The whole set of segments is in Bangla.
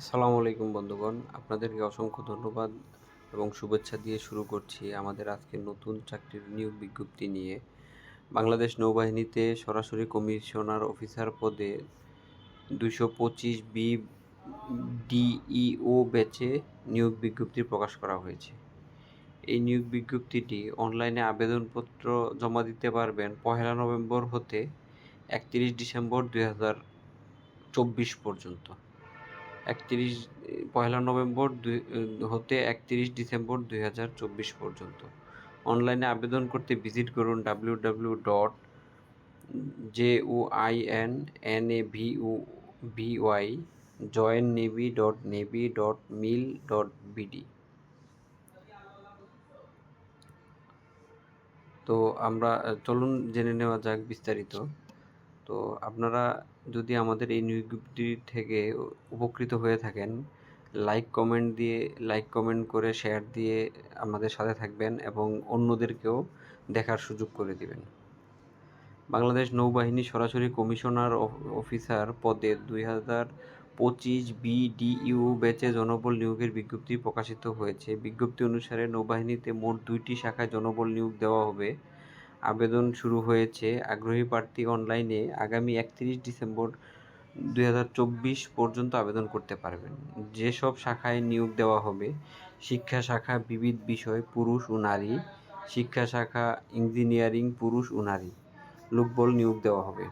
আসসালামু আলাইকুম বন্ধুগণ। আপনাদেরকে অসংখ্য ধন্যবাদ এবং শুভেচ্ছা দিয়ে শুরু করছি আমাদের আজকের নতুন চাকরির নিয়োগ বিজ্ঞপ্তি নিয়ে। বাংলাদেশ নৌবাহিনীতে সরাসরি কমিশনার অফিসার পদে দুশো পঁচিশ বি ডিইও ব্যাচে নিয়োগ বিজ্ঞপ্তি প্রকাশ করা হয়েছে। এই নিয়োগ বিজ্ঞপ্তিটি অনলাইনে আবেদনপত্র জমা দিতে পারবেন পহেলা নভেম্বর হতে একত্রিশ ডিসেম্বর দুই হাজার চব্বিশ পর্যন্ত। একত্রিশ, পয়লা নভেম্বর দুই হতে একত্রিশ ডিসেম্বর দুই হাজার চব্বিশ পর্যন্ত। অনলাইনে আবেদন করতে ভিজিট করুন W W dot J O I N N A V O V Y join navy dot navy dot mil dot BD তো আমরা চলুন জেনে নেওয়া যাক বিস্তারিত। তো আপনারা যদি আমাদের এই নিয়োগটি থেকে উপকৃত হয়ে থাকেন লাইক কমেন্ট দিয়ে লাইক কমেন্ট করে শেয়ার দিয়ে আমাদের সাথে থাকবেন এবং অন্যদেরকেও দেখার সুযোগ করে দিবেন। বাংলাদেশ নৌবাহিনী সরাসরি কমিশনার অফিসার পদে দুই হাজার পঁচিশ বিডিইউ ব্যাচে জনবল নিয়োগের বিজ্ঞপ্তি প্রকাশিত হয়েছে। বিজ্ঞপ্তি অনুসারে নৌবাহিনীতে মোট দুইটি শাখায় জনবল নিয়োগ দেওয়া হবে। আবেদন শুরু হয়েছে আগ্রহী প্রার্থী অনলাইনে আগামী একত্রিশ ডিসেম্বর দু হাজার চব্বিশ পর্যন্ত আবেদন করতে পারবেন। যেসব শাখায় নিয়োগ দেওয়া হবে, শিক্ষা শাখা বিবিধ বিষয়, পুরুষ ও নারী, শিক্ষা শাখা ইঞ্জিনিয়ারিং, পুরুষ ও নারী, লোকবল নিয়োগ দেওয়া হবে।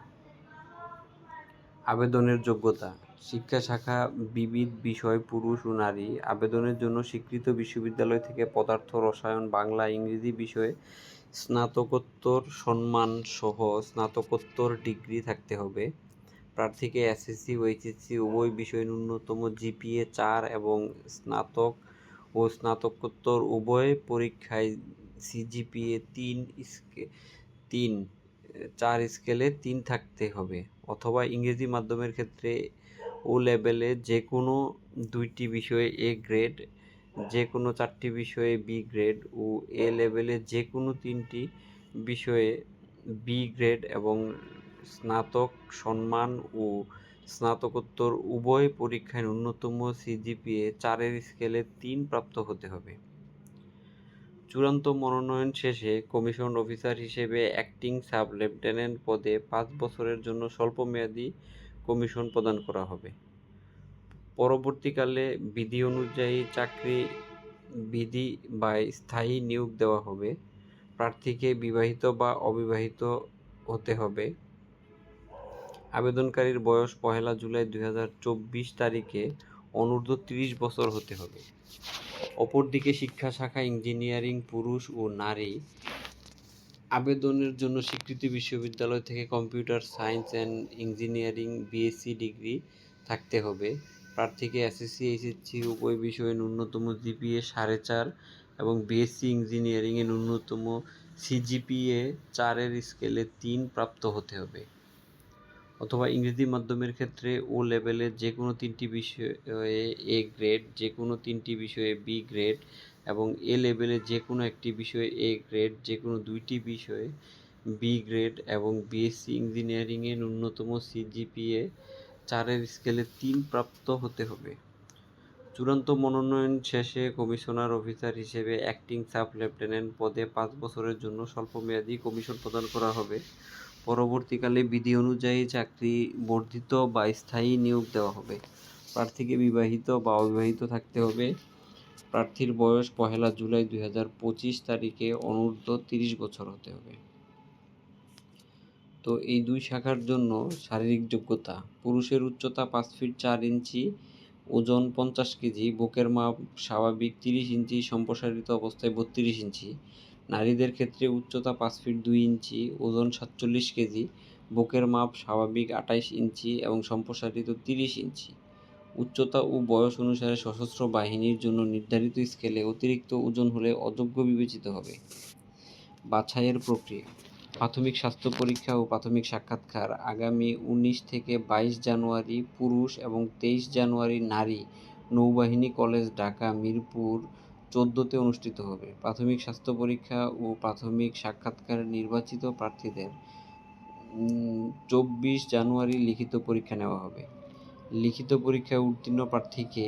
আবেদনের যোগ্যতা, শিক্ষা শাখা বিবিধ বিষয়, পুরুষ ও নারী, আবেদনের জন্য স্বীকৃত বিশ্ববিদ্যালয় থেকে পদার্থ, রসায়ন, বাংলা, ইংরেজি বিষয়ে স্নাতকোত্তর সম্মান সহ স্নাতকোত্তর ডিগ্রি থাকতে হবে। প্রার্থীকে এসএসসি ও এইচএসসি উভয় বিষয়ে ন্যূনতম জিপিএ চার এবং স্নাতক ও স্নাতকোত্তর উভয় পরীক্ষায় সিজিপিএ তিন স্কে, তিন, চার স্কেলে তিন থাকতে হবে অথবা ইংরেজি মাধ্যমের ক্ষেত্রে ও লেভেলে যে কোনো দুইটি বিষয়ে এ গ্রেড যে কোনো চারটি বিষয়ে বি গ্রেড ও এ লেভেলে যে কোনো তিনটি বিষয়ে বি গ্রেড এবং স্নাতক সম্মান ও স্নাতকোত্তর উভয় পরীক্ষায় ন্যূনতম সিজিপিএ চারের স্কেলে তিন প্রাপ্ত হতে হবে। চূড়ান্ত মনোনয়ন শেষে কমিশন অফিসার হিসেবে অ্যাক্টিং সাব লেফটেন্যান্ট পদে পাঁচ বছরের জন্য স্বল্পমেয়াদী কমিশন প্রদান করা হবে। পরবর্তীকালে বিধি অনুযায়ী চাকরি বিধি বা স্থায়ী নিয়োগ দেওয়া হবে। প্রার্থীকে বিবাহিত বা অবিবাহিত হতে হবে। আবেদনকারীর বয়স পহেলা জুলাই দুই হাজার চব্বিশ তারিখে অনূর্ধ্ব ত্রিশ বছর হতে হবে। অপরদিকে শিক্ষা শাখা, ইঞ্জিনিয়ারিং, পুরুষ ও নারী আবেদনের জন্য স্বীকৃতি বিশ্ববিদ্যালয় থেকে computer science and engineering BSc degree থাকতে হবে। প্রার্থীকে এসএসসি এইচএসসি উভয় বিষয়ে ন্যূনতম জিপিএ সাড়ে চার এবং বিএসসি ইঞ্জিনিয়ারিংয়ে ন্যূনতম সিজিপিএ চারের স্কেলে তিন প্রাপ্ত হতে হবে। অথবা ইংরেজি মাধ্যমের ক্ষেত্রে ও লেভেলে যে কোনো তিনটি বিষয়ে এ গ্রেড, যে কোনো তিনটি বিষয়ে বি গ্রেড এবং এ লেভেলে যে কোনো একটি বিষয়ে এ গ্রেড, যে কোনো দুইটি বিষয়ে বি গ্রেড এবং বিএসসি ইঞ্জিনিয়ারিংয়ে ন্যূনতম সিজিপিএ চারের স্কেলে তিন প্রাপ্ত হতে হবে। চূড়ান্ত মনোনয়ন শেষে কমিশনার অফিসার হিসেবে অ্যাক্টিং সাব লেফটেন্যান্ট পদে পাঁচ বছরের জন্য স্বল্পমেয়াদী কমিশন প্রদান করা হবে। পরবর্তীকালে বিধি অনুযায়ী চাকরি বর্ধিত বা স্থায়ী নিয়োগ দেওয়া হবে। প্রার্থীকে বিবাহিত বা অবিবাহিত থাকতে হবে। প্রার্থীর বয়স পহেলা জুলাই দুই হাজার পঁচিশ তারিখে অনূর্ধ্ব তিরিশ বছর হতে হবে। তো এই দুই শাখার জন্য শারীরিক যোগ্যতা। পুরুষের উচ্চতা পাঁচ ফিট চার ইঞ্চি, ওজন পঞ্চাশ কেজি, বুকের মাপ স্বাভাবিক তিরিশ ইঞ্চি, সম্প্রসারিত অবস্থায় বত্রিশ ইঞ্চি। নারীদের ক্ষেত্রে উচ্চতা পাঁচ ফিট দুই ইঞ্চি, ওজন সাতচল্লিশ কেজি, বুকের মাপ স্বাভাবিক আঠাইশ ইঞ্চি এবং সম্প্রসারিত তিরিশ ইঞ্চি। উচ্চতা ও বয়স অনুসারে সশস্ত্র বাহিনীর জন্য নির্ধারিত স্কেলে অতিরিক্ত ওজন হলে অযোগ্য বিবেচিত হবে। বাছাইয়ের প্রক্রিয়া। প্রাথমিক স্বাস্থ্য পরীক্ষা ও প্রাথমিক সাক্ষাৎকার। আগামী উনিশ থেকে বাইশ জানুয়ারি পুরুষ এবং তেইশ জানুয়ারি নারী নৌবাহিনী কলেজ ঢাকা, মিরপুর চোদ্দোতে অনুষ্ঠিত হবে। প্রাথমিক স্বাস্থ্য পরীক্ষা ও প্রাথমিক সাক্ষাৎকার নির্বাচিত প্রার্থীদের চব্বিশ জানুয়ারি লিখিত পরীক্ষা নেওয়া হবে। লিখিত পরীক্ষায় উত্তীর্ণ প্রার্থীকে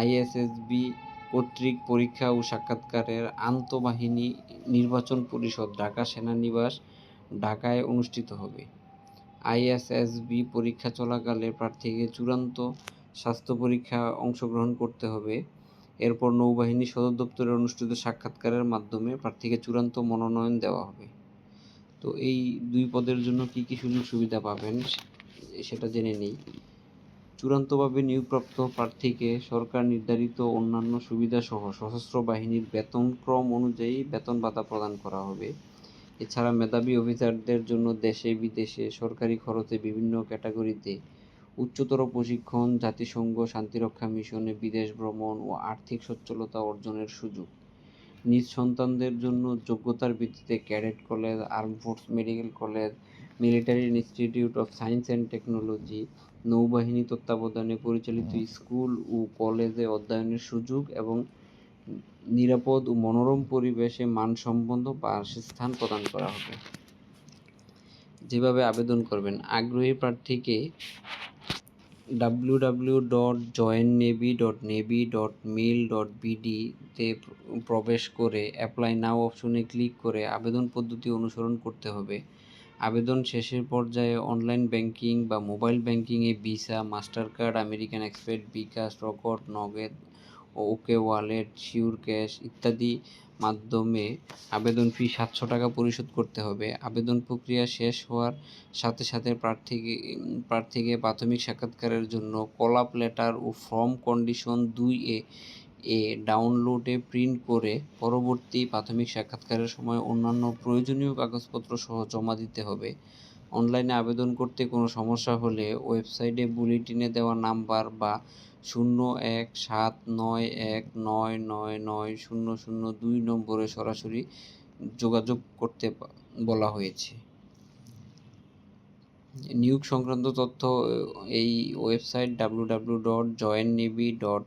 আইএসএসবি কর্তৃক পরীক্ষা ও সাক্ষাৎকারের আন্তঃবাহিনী নির্বাচন পরিষদ, ঢাকা সেনানিবাস ঢাকায় অনুষ্ঠিত হবে। আইএসএসবি পরীক্ষা চলাকালে প্রার্থীকে চূড়ান্ত স্বাস্থ্য পরীক্ষায় অংশগ্রহণ করতে হবে। এরপর নৌবাহিনী সদর দপ্তরে অনুষ্ঠিত সাক্ষাৎকারের মাধ্যমে প্রার্থীকে চূড়ান্ত মনোনয়ন দেওয়া হবে। তো এই দুই পদের জন্য কি কি সুযোগ সুবিধা পাবেন সেটা জেনে নেই। চূড়ান্তভাবে নিয়োগপ্রাপ্ত প্রার্থীকে সরকার নির্ধারিত অন্যান্য সুবিধাসহ সশস্ত্র বাহিনীর বেতনক্রম অনুযায়ী বেতন ভাতা প্রদান করা হবে। এছাড়া মেধাবী অফিসারদের জন্য দেশে বিদেশে সরকারি খরচে বিভিন্ন ক্যাটাগরিতে উচ্চতর প্রশিক্ষণ, জাতিসংঘ, শান্তিরক্ষা মিশনে বিদেশ ভ্রমণ ও আর্থিক সচ্ছলতা অর্জনের সুযোগ। নিজ সন্তানদের জন্য যোগ্যতার ভিত্তিতে cadet college, arm force, medical college, military institute of science and technology, নৌবাহিনী তত্ত্বাবধানে পরিচালিত স্কুল ও কলেজে অধ্যয়নের সুযোগ এবং নিরাপদ ও মনোরম পরিবেশে মানসম্পন্ন বাসস্থান প্রদান করা হবে। যেভাবে আবেদন করবেন, আগ্রহী প্রার্থীকে ডট বিডিতে প্রবেশ করে অ্যাপ্লাই নাও অপশনে ক্লিক করে আবেদন পদ্ধতি অনুসরণ করতে হবে। আবেদন শেষের পর্যায়ে অনলাইন ব্যাংকিং বা মোবাইল ব্যাংকিংয়ে Visa Mastercard American Express bKash Rocket Nagad OK wallet, sure cash ইত্যাদি মাধ্যমে আবেদন ফি সাতশো টাকা পরিশোধ করতে হবে। আবেদন প্রক্রিয়া শেষ হওয়ার সাথে সাথে প্রার্থীকে প্রার্থীকে প্রাথমিক সাক্ষাৎকারের জন্য কলাপ লেটার ও ফর্ম কন্ডিশন দুই এ এ ডাউনলোডে প্রিন্ট করে পরবর্তী প্রাথমিক সাক্ষাৎকারের সময় অন্যান্য প্রয়োজনীয় কাগজপত্র সহ জমা দিতে হবে। অনলাইনে আবেদন করতে কোনো সমস্যা হলে ওয়েবসাইটে বুলেটিনে দেওয়া নাম্বার বা শূন্য এক সাত নয় এক নয় নয় নয় শূন্য শূন্য দুই নম্বরে সরাসরি যোগাযোগ করতে বলা হয়েছে। নিয়োগ সংক্রান্ত তথ্য, এই website W W dot join navy dot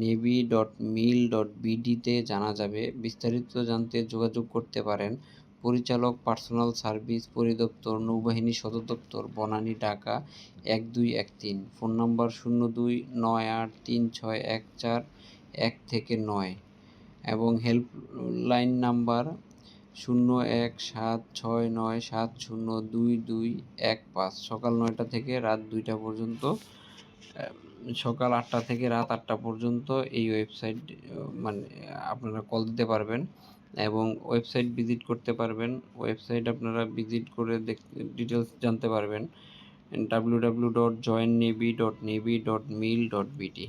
navy dot mil dot বিডিতে জানা যাবে। বিস্তারিত জানতে যোগাযোগ করতে পারেন পরিচালক, পার্সোনাল সার্ভিস পরিদপ্তর, নৌবাহিনী সদর দপ্তর, বনানী ঢাকা এক দুই এক তিন। ফোন নম্বর শূন্য দুই নয় আট তিন ছয় এক চার এক থেকে নয় এবং হেল্পলাইন নাম্বার শূন্য এক সাত ছয় নয় সাত শূন্য দুই দুই এক পাঁচ। সকাল নয়টা থেকে রাত দুইটা পর্যন্ত সকাল আটটা থেকে রাত আটটা পর্যন্ত এই ওয়েবসাইট মানে আপনারা কল দিতে পারবেন। এবং ওয়েবসাইট ভিজিট করতে পারবেন। ওয়েবসাইট আপনারা ভিজিট করে ডিটেলস জানতে পারবেন। W W dot join navy dot navy dot mil dot BD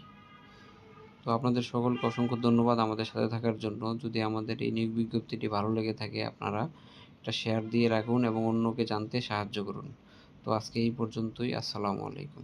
তো আপনাদের সকলকে অসংখ্য ধন্যবাদ আমাদের সাথে থাকার জন্য। যদি আমাদের এই নিয়োগ বিজ্ঞপ্তিটি ভালো লেগে থাকে, আপনারা এটা শেয়ার দিয়ে রাখুন এবং অন্যকে জানতে সাহায্য করুন। তো আজকে এই পর্যন্তই। আসসালামু আলাইকুম।